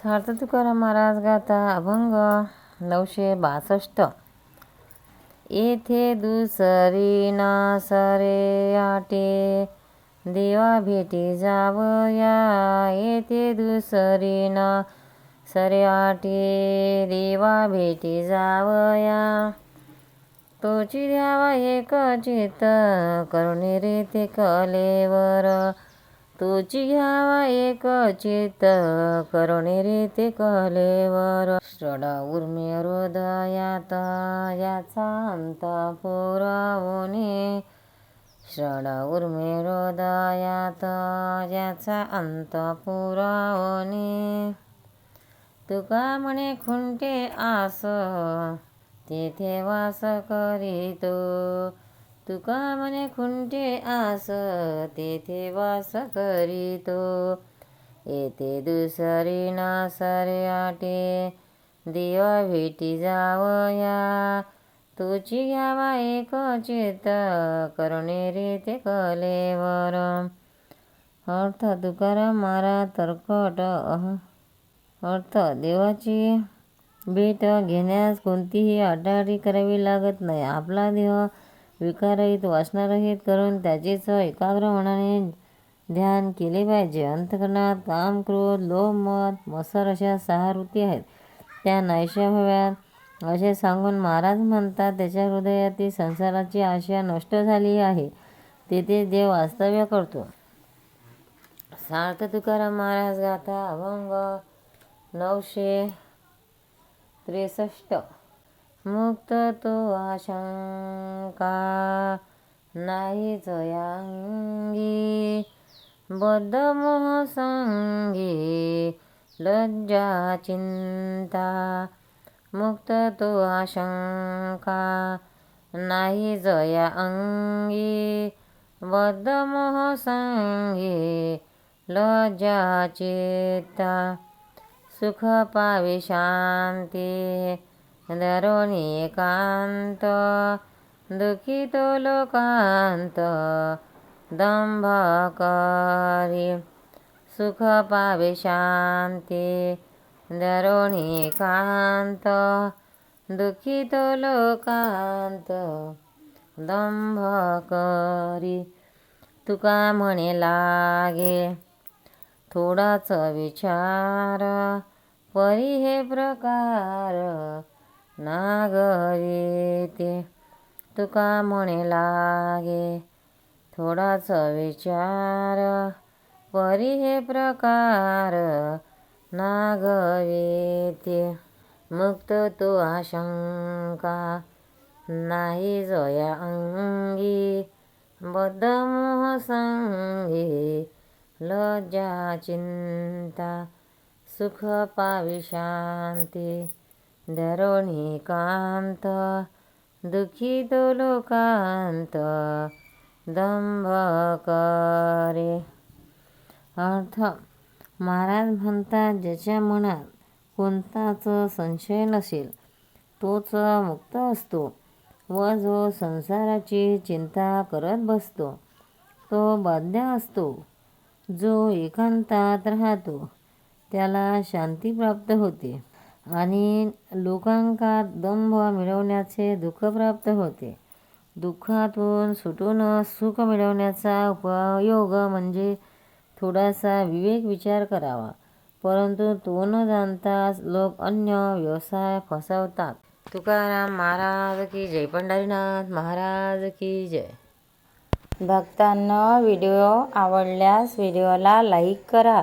सार्थ तुकाराम महाराज गाता अभंग नऊशे बासष्ट. येथे दुसरी ना सरे आटे देवा भेटी जावया. येथे दुसरी ना सरे आटे देवा भेटी जावया. तोची द्यावा एक चित्त करुणी रे ते कलेवर. तुझी घ्यावा एक चित्त करुणी रे ते कलेवर. श्रड उर्मी हृदयात याचा अंत पुरावणे श्रड उर्मी हृदयात याचा अंत पुरावणे तुका म्हणे खुंटे आस तेथे वास करीतो. तुका मने खुंटे आस तेथे वास करीतो. येथे दुसरी नासरे आटे देवा भेटी जावया. तुझी घ्यावा एक चित करणे रे ते कलेवर. अर्थ तुकाराम मारा तरकट अर्थ देवाची भेट घेण्यास कोणतीही आटाआटी करावी लागत नाही. आपला देह विकारहित वासनारहित करून त्याचेच एकाग्र मनाने ध्यान केले पाहिजे. अंतकरणात काम क्रोध लोभ मत मत्सर अशा सहा वृत्ती आहेत. त्या नाहीशा व्हाव्यात असे सांगून महाराज म्हणतात त्याच्या हृदयातील संसाराची आशा नष्ट झाली आहे. तेथे देव वास्तव्य करतो. सार्थ तुकाराम महाराज गाथा अभंग नऊशे त्रेसष्ट. मुक्त तो आशंका नाही जयांगी बद्ध मोह संगी लज्जा चिंता. मुक्त तो आशंका नाही जया अंगी बद्ध मोह संगी लज्जा चित्ता सुख पावे शांती. दरोणी एकांत दुखित लोकांत दंभकारी सुख पावे शांती. दरोणी एकांत दुखित लोकांत दंभ करी तुका म्हणे लागे थोडाच विचार परी हे प्रकार. नागरी ते तुका म्हणे लागे थोडाच विचार परी हे प्रकार नागरी ते मुक्त तो आशंका नाही जोया अंगी बद्ध मोह संगी लज्जा चिंता सुख पावी शांती. दरोणी कांत तो लोकांत दंभ करे अर्थ महाराज म्हणतात ज्याच्या मनात कोणताच संशय नसेल तोच मुक्त असतो व जो संसाराची चिंता करत बसतो तो बाध्य असतो. जो एकांतात राहतो त्याला शांती प्राप्त होते. आणि लोकांकात दंभ मिळवण्याचे दुःख प्राप्त होते. दुःखातून सुटून सुख मिळवण्याचा उपयोग म्हणजे थोडासा विवेक विचार करावा. परंतु तो न जाणताच लोक अन्य व्यवसाय फसवतात. तुकाराम महाराज की जय. पंढरीनाथ महाराज की जय. भक्तांना व्हिडिओ आवडल्यास व्हिडिओला लाईक करा.